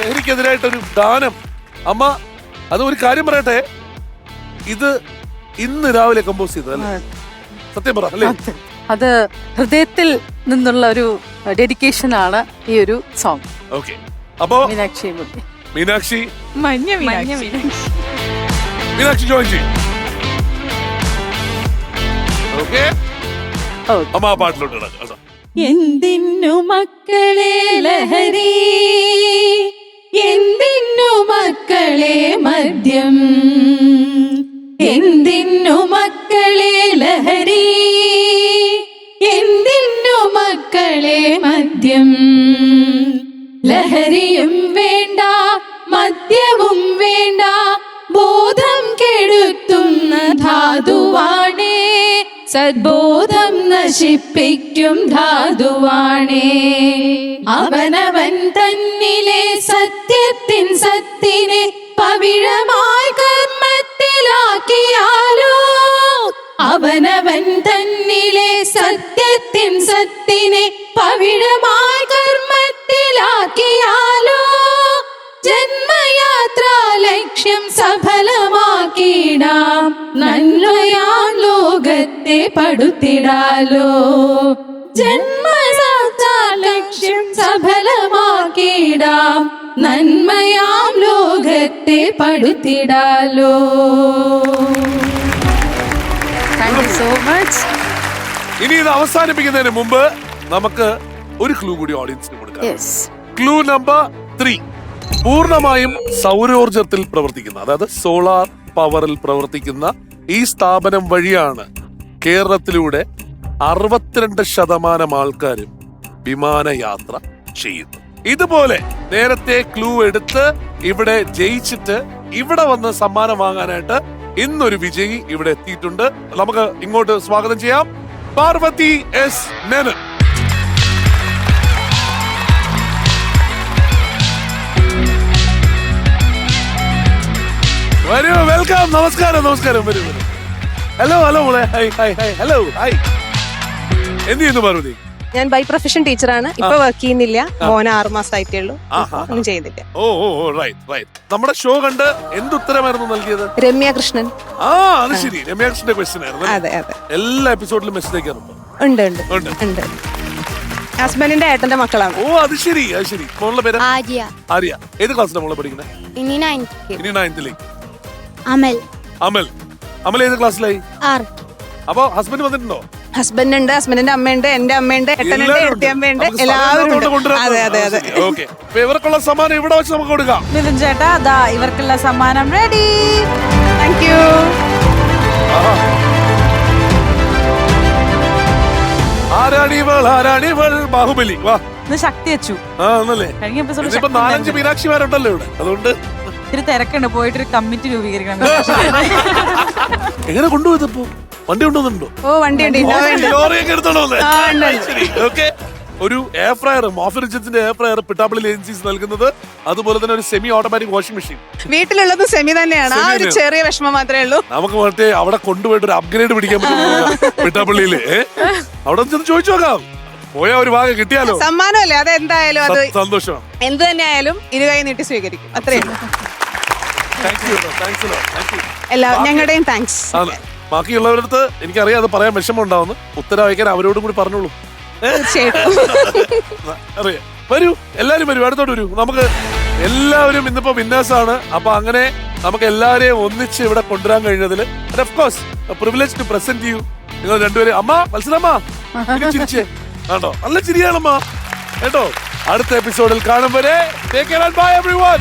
ലഹരിക്കെതിരായിട്ടൊരു ദാനം. അമ്മ അത് ഒരു കാര്യം പറയട്ടെ. ഇത് ഇന്ന് രാവിലെ കമ്പോസ് ചെയ്തതല്ലേ സത്യം പറ അല്ലേ? അത്. ഹൃദയത്തിൽ നിന്നുള്ള ഒരു ഡെഡിക്കേഷൻ ആണ് ഈ ഒരു സോങ് ഓക്കെ അപ്പോ മീനാക്ഷി മീനാക്ഷി. മഞ്ഞ മീനാക്ഷി. മീനാക്ഷി. ജോയിൻ ചെയ്യും. ഓക്കെ ഓ അമ്മ ആ പാട്ടിലോട്ട് എന്തിനു മക്കളെ ലഹരി? എന്തിന്നു മക്കളെ മദ്യം? എന്തിന്നു മക്കളെ ലഹരി? എന്തിന്നു മക്കളെ മദ്യം? ലഹരിയും വേണ്ട മദ്യവും വേണ്ട ബോധം കെടുത്തുന്ന ധാതുവാണേ സദ്ബോധം നശിപ്പിക്കും ധാതുവാണേ. അവനവൻ തന്നിലെ സത്യത്തിൻ സത്തിനെ പവിഴമായി കർമ്മത്തിലാക്കിയാലോ. അവനവൻ തന്നിലെ സത്യത്തിൻ സത്തിനെ പവിഴമായി കർമ്മത്തിലാക്കിയാലോ. ജന്മയാത്രാ ലക്ഷ്യം സഫലമാക്കിടാം. നന്മയാം ലോകത്തെ പടുത്തിടാലോ. ജന്മയാത്ര ലക്ഷ്യം സഫലമാക്കിടാം നന്മയാം ലോകത്തെ പടുത്തിടാലോ. താങ്ക് സോ മച്ച് ഇനി ഇത് അവസാനിപ്പിക്കുന്നതിന് മുമ്പ് നമുക്ക് ഒരു ക്ലൂ കൂടി ഓഡിയൻസിന് കൊടുക്കാം. ക്ലൂ നമ്പർ ത്രീ പൂർണമായും സൗരോർജത്തിൽ പ്രവർത്തിക്കുന്ന അതായത് സോളാർ പവറിൽ പ്രവർത്തിക്കുന്ന ഈ സ്ഥാപനം വഴിയാണ് കേരളത്തിലൂടെ അറുപത്തിരണ്ട് ശതമാനം ആൾക്കാരും വിമാനയാത്ര ചെയ്യുന്നു ഇതുപോലെ നേരത്തെ ക്ലൂ എടുത്ത് ഇവിടെ ജയിച്ചിട്ട് ഇവിടെ വന്ന് സമ്മാനം വാങ്ങാനായിട്ട് ഇന്നൊരു വിജയി ഇവിടെ എത്തിയിട്ടുണ്ട്. നമുക്ക് ഇങ്ങോട്ട് സ്വാഗതം ചെയ്യാം. പാർവതി എസ് മേനൻ. വരൂ വെൽക്കം നമസ്കാരം നമസ്കാരം. വരൂ വരൂ. ഹലോ ഹലോ മോളെ. Hi hi hi hello hi എന്ത് ചെയ്യുന്നു പാർവതി? ഞാൻ ബൈ പ്രൊഫഷൻ ടീച്ചറാണ് ഇപ്പൊ വർക്ക് ചെയ്യുന്നില്ല. മോന ആറു മാസമായിട്ടേ ഉള്ളൂ ഒന്നും ചെയ്യുന്നില്ല. ഓ ഓ റൈറ്റ് റൈറ്റ് നമ്മുടെ ഷോ കണ്ട് എന്ത് ഉത്തരമായിരുന്നു നൽകിയത്? രമ്യ കൃഷ്ണൻ ആ അത് ശരി. രമ്യാകൃഷ്ണന്റെ ക്വസ്റ്റ്യൻ ആയിരുന്നു അതെ അതെ. എല്ലാ എപ്പിസോഡിലും മെസ്സേജ് അയക്കാറുണ്ട്. ഉണ്ട് ഉണ്ട്. ഉണ്ട്. ഉണ്ട്. ഹസ്ബൻഡിന്റെ ഏട്ടന്റെ മക്കളാണ്. ഓ അത് ശരി അത് ശരി. മോളുടെ പേര്? ആര്യ. ആര്യ. ഏത് ക്ലാസ്സിലാണ് മോളെ പഠിക്കുന്നത്? ഇനി നയൻത്ത് ഇനി നയൻത്തിലേക്ക് അമൽ. അമൽ. അമൽ ഏത് ക്ലാസ്സിലായി? ആർ അപ്പൊ ഹസ്ബൻഡ് വന്നിട്ടുണ്ടോ? ഹസ്ബൻഡ് ഉണ്ട് ഹസ്ബൻഡിന്റെ അമ്മയുണ്ട് എന്റെ അമ്മയുണ്ട് ഉണ്ട്. എട്ടയമ്മയുണ്ട് നമുക്ക് എല്ലാവരും ഉണ്ട്. അതെ അതെ അതെ. ഓക്കേ. ഇവർക്കുള്ള സമ്മാനം ഇവിടെ വെച്ച് നമുക്ക് കൊടുക്കാം. മിഥുൻ ചേട്ടാ അതാ ഇവർക്കുള്ള സമ്മാനം റെഡി താങ്ക് യു ആഹാ. ആരാണിവൾ ആരാണിവൾ? ബാഹുബലി. വാ. ഇന്ന് ശക്തി വെച്ചു ആ കഴിഞ്ഞ എപ്പിസോഡ് ഇതിപ്പോ നാലഞ്ച് മീനാക്ഷിമാരുണ്ടല്ലോ ഇവിടെ. അതുകൊണ്ട് ഇത്തിരി തിരക്കുണ്ട്. പോയിട്ട് ഒരു കമ്മിറ്റി രൂപീകരിക്കണം എങ്ങനെ കൊണ്ടുപോയതപ്പോ വണ്ടി കൊണ്ടുവന്നിട്ടുണ്ടോ? ഓ വണ്ടി ഉണ്ട്. ലോറിയൊക്കെ എടുത്തോളൂ ഓക്കെ. ഒരു എയർ ഫ്രയർ മോഫിറിജത്തിന്റെ എയർ ഫ്രയർ പിട്ടാപ്പള്ളി ഏജൻസീസ് നൽകുന്നത്. അതുപോലെ തന്നെ ഒരു സെമി ഓട്ടോമാറ്റിക് വാഷിംഗ് മെഷീൻ വീട്ടിലുള്ളത് സെമി തന്നെയാണ്. ആ ഒരു ചെറിയ വിഷമം മാത്രമേ ഉള്ളൂ. നമുക്ക് മറ്റേ അവിടെ കൊണ്ടുപോയിട്ട് ഒരു അപ്ഗ്രേഡ് പിടിക്കാൻ പറ്റും പിട്ടാപ്പള്ളിയിൽ അവിടെ ചെന്ന് ചോദിച്ചു നോക്കാം. പോയാ ഒരു ഭാഗം കിട്ടിയാലോ? സമ്മാനമല്ലേ? അത് എന്തായാലും അത് സന്തോഷം. എന്ത് തന്നെ ആയാലും ഇരുകൈ നീട്ടി സ്വീകരിക്കും. അത്രയും ഞങ്ങളുടെയും താങ്ക്സ് ആണ്. ബാക്കിയുള്ളവരുടെ അടുത്ത് എനിക്കറിയാം അത് പറയാൻ വിഷമം ഉണ്ടാവുന്നു ഉത്തരം അയക്കാൻ അവരോടും കൂടി പറഞ്ഞോളൂ. അറിയാം. വരൂ. എല്ലാരും വരൂ. അടുത്തോട്ട് വരൂ. നമുക്ക് എല്ലാവരും ഇന്നിപ്പോ വിന്നേഴ്സാണ് അപ്പൊ അങ്ങനെ നമുക്ക് എല്ലാവരെയും ഒന്നിച്ച് ഇവിടെ കൊണ്ടുവരാൻ കഴിഞ്ഞതിൽ of course privilege to present ചെയ്യൂ നിങ്ങൾ രണ്ടുപേരും അമ്മ മത്സരമ്മ ചിരിച്ചേ. ആണോ നല്ല ചിരിയാണമ്മ കേട്ടോ? അടുത്ത എപ്പിസോഡിൽ കാണും വരെ. By every one